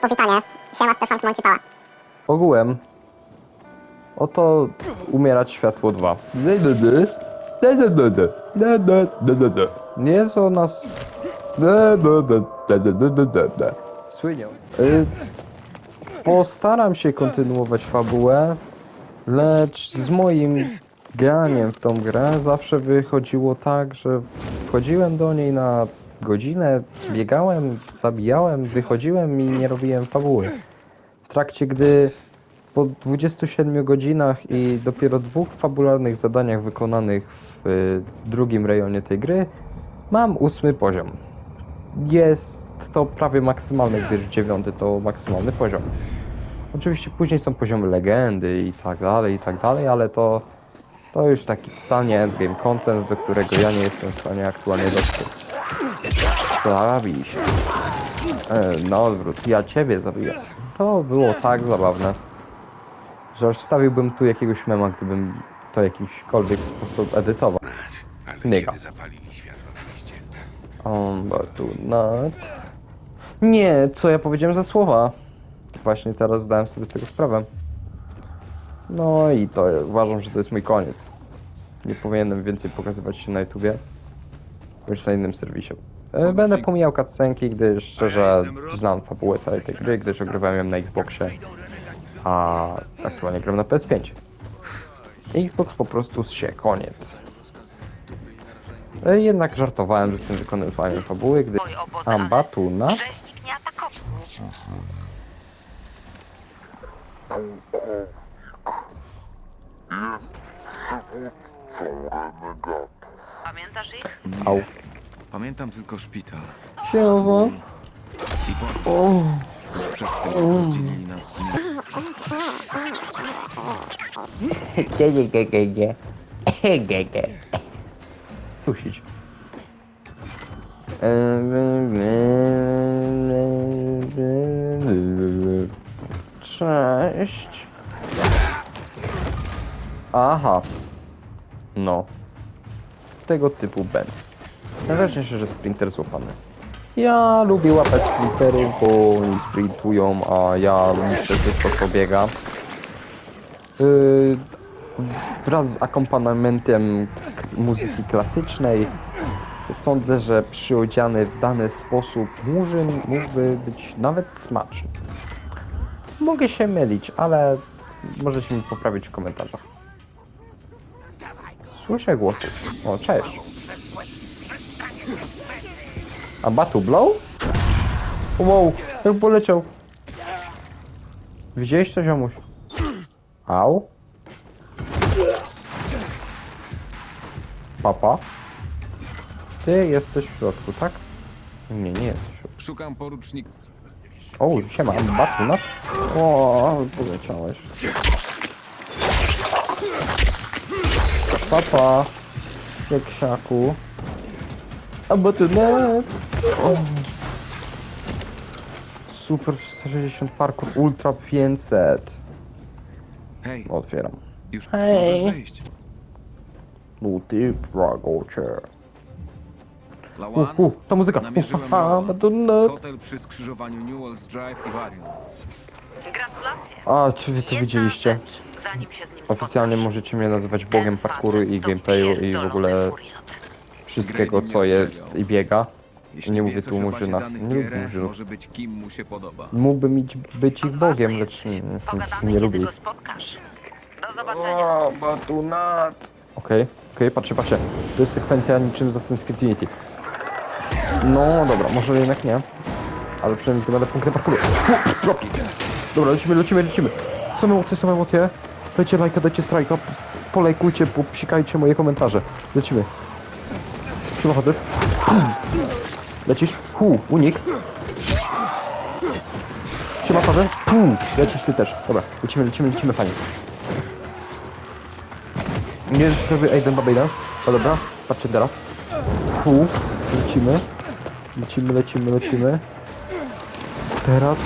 powitanie. Siema, Stefan Mącipała. Ogółem. Oto umierać światło 2. Nie jest o nas. Słynią. Y, Postaram się kontynuować fabułę, lecz z moim graniem w tą grę zawsze wychodziło tak, że wchodziłem do niej na godzinę, biegałem, zabijałem, wychodziłem i nie robiłem fabuły. W trakcie gdy po 27 godzinach i dopiero dwóch fabularnych zadaniach wykonanych w y, drugim rejonie tej gry mam ósmy poziom. Jest to prawie maksymalny, gdyż dziewiąty to maksymalny poziom. Oczywiście później są poziomy legendy i tak dalej, i tak dalej, ale to, to już taki totalnie endgame content, do którego ja nie jestem w stanie aktualnie dotrzeć. Zabij się. E, na odwrót, ja ciebie zabiję. To było tak zabawne, że aż wstawiłbym tu jakiegoś mema, gdybym to w jakikolwiek sposób edytował. Ale Nyga. kiedy zapalili światło w mieście? On but not. Nie, co ja powiedziałem za słowa? Właśnie teraz zdałem sobie z tego sprawę. No i to uważam, że to jest mój koniec. Nie powinienem więcej pokazywać się na YouTubie. Bądź na innym serwisie. E, Będę pomijał cutscenki, gdyż szczerze znam fabułę całej tej gry, gdyż ogrywałem ją na Xboxie, a aktualnie gram na PS5. Xbox po prostu się, koniec. E, Jednak żartowałem z tym wykonywaniem fabuły, gdy. Ambatuna nie atakował. Pamiętasz ich? Au. Pamiętam tylko szpital. Siemowo. I poszło. O, Tuż przed tym rozdzielili nas z nim. Gie, gie, gie, gie, gie. Gie, gie. Puścić. Cześć. Aha. No. Tego typu będ. Najważniejsze, że sprinter złapany. Ja lubię łapać sprinterów, bo oni sprintują, a ja niestety to co biega. Yy, wraz z akompaniamentem muzyki klasycznej sądzę, że przyodziany w dany sposób murzyn mógłby być nawet smaczny. Mogę się mylić, ale możecie mi poprawić w komentarzach. Słyszę głosy. O, cześć. A Batu Blow? Wow, jak poleciał. Widziałeś to, ziomuś? Au. Papa. Ty jesteś w środku, tak? Nie, nie jesteś w środku. Szukam porucznik. O, siema, Batu, no. O, poleciałeś. Papa. Jeksiaku. A Batunet. O. Super 360 parkour Ultra 500. Hej, Otwieram. już Hej. możesz wyjść. Multi Dragocher. Lawan, U, u, ta muzyka. namierzyłem A, Lawan. Batunet. Hotel przy skrzyżowaniu Newell's Drive i Varian. Gratulacje. A, czy wy to Jedna widzieliście? rzecz, zanim się z nim Oficjalnie spotkasz. możecie mnie nazywać Ten bogiem parkouru i to gameplayu i w pierdolony ogóle furiat. wszystkiego co jest i biega. Jeśli Nie mówię tu danych Nie lubię murzynów. może być kim mu się podoba. Mógłby mieć, być ich bogiem, lecz nie, nie, Pogadamy, nie lubię ich. go spotkasz. Do zobaczenia. O, batunat! Okej, okej, patrzcie, patrzcie. To jest sekwencja niczym z Assassin's Creed Unity. No dobra, może jednak nie. Ale przynajmniej zdobędę punkty parkouru. U! Dobra, lecimy, lecimy, lecimy. Są emocje, są emocje. Dajcie lajka, dajcie strajka, polajkujcie, popsikajcie moje komentarze. Lecimy. Siema, chodzę. Lecisz? Hu, unik. Siema, chodzę. Hu, lecisz ty też. Dobra, lecimy, lecimy, lecimy, fajnie. Nie, że sobie Aiden Babejda. O dobra, patrzcie teraz. Hu, lecimy. Lecimy, lecimy, lecimy. Teraz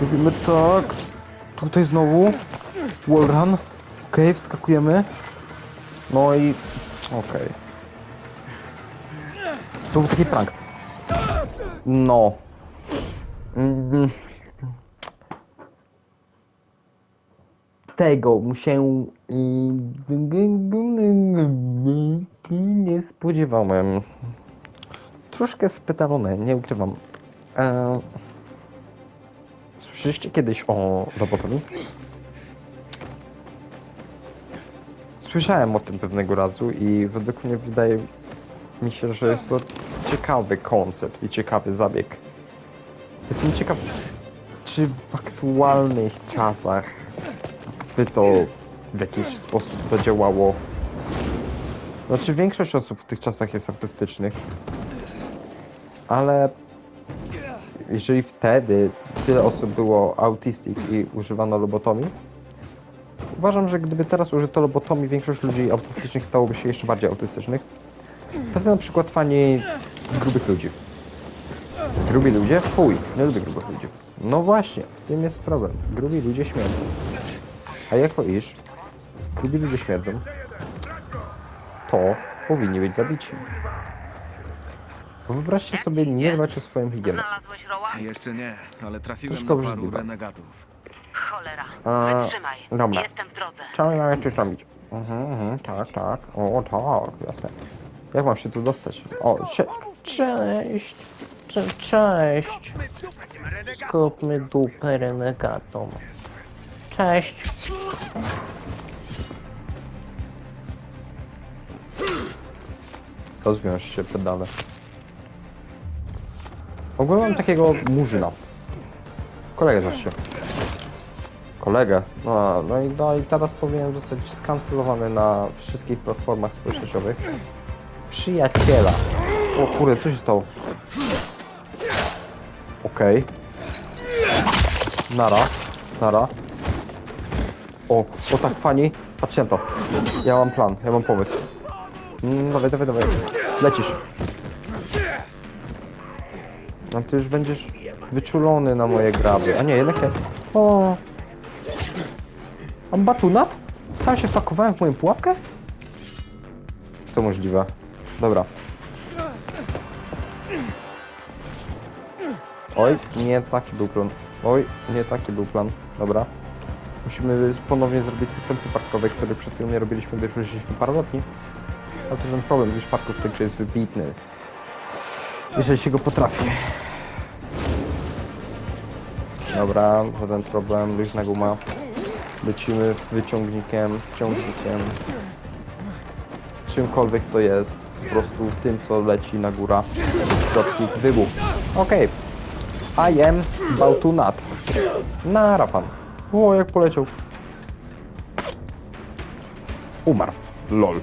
robimy tak. Tutaj znowu. Wallrun. Okej, wskakujemy. No i... Okej. To był taki prank. No. Tego się yy, nie spodziewałem. Troszkę spytalone, nie ukrywam. Eee, słyszeliście kiedyś o Robotolu? Słyszałem o tym pewnego razu i według mnie wydaje mi się, że jest to ciekawy koncept i ciekawy zabieg. Jestem ciekaw, czy w aktualnych czasach by to w jakiś sposób zadziałało. Znaczy większość osób w tych czasach jest autystycznych, ale jeżeli wtedy tyle osób było autistic i używano lobotomii, uważam, że gdyby teraz użyto lobotomii, większość ludzi autystycznych stałoby się jeszcze bardziej autystycznych. Tacy na przykład fani grubych ludzi. Grubi ludzie? Fuj, nie lubię grubych ludzi. No właśnie, w tym jest problem. Grubi ludzie śmierdzą. A jako iż grubi ludzie śmierdzą, to powinni być zabici. Bo Wyobraźcie sobie nie dbać o swoją higienę. Znalazłeś Roła? Jeszcze nie, ale trafiłem Troszkę na paru obrzydliwe. renegatów. Cholera. A, Wytrzymaj. dobra. Jestem w drodze. Trzeba robić. Mhm, mhm, tak, tak. O, tak, jasne. Jak mam się tu dostać? O, cze cześć! Cze cześć! Skupmy dupę renegatom. Cześć! Rozwiąż się pedale. Ogólnie mam takiego murzyna. Kolegę zawsze. Kolegę. No, no, i, no i teraz powinien zostać skancelowany na wszystkich platformach społecznościowych. Przyjaciela. O kurde, co się stało? Okej. Nara. Nara. O, o tak fani. Patrzcie na to. Ja mam plan, ja mam pomysł. Mm, dawaj, dawaj, dawaj. Lecisz. No ty już będziesz wyczulony na moje graby. A nie, jednak nie. O. Mam batunat? Sam się wpakowałem w moją pułapkę? To możliwe. Oj, nie taki był plan. Oj, nie taki był plan. Dobra. Musimy ponownie zrobić sekwencję parkowej, której przed chwilą nie robiliśmy, gdyż użyliśmy paralotni. Ale to ten problem, gdyż parkour w jest wybitny. Jeżeli się go potrafi. Dobra, żaden problem, luźna guma. Lecimy wyciągnikiem, ciągnikiem. Czymkolwiek to jest. Po prostu tym, co leci na góra. Środki wybuch. Okej. I am about to nut. Nara pan. O, jak poleciał. Umarł. Lol.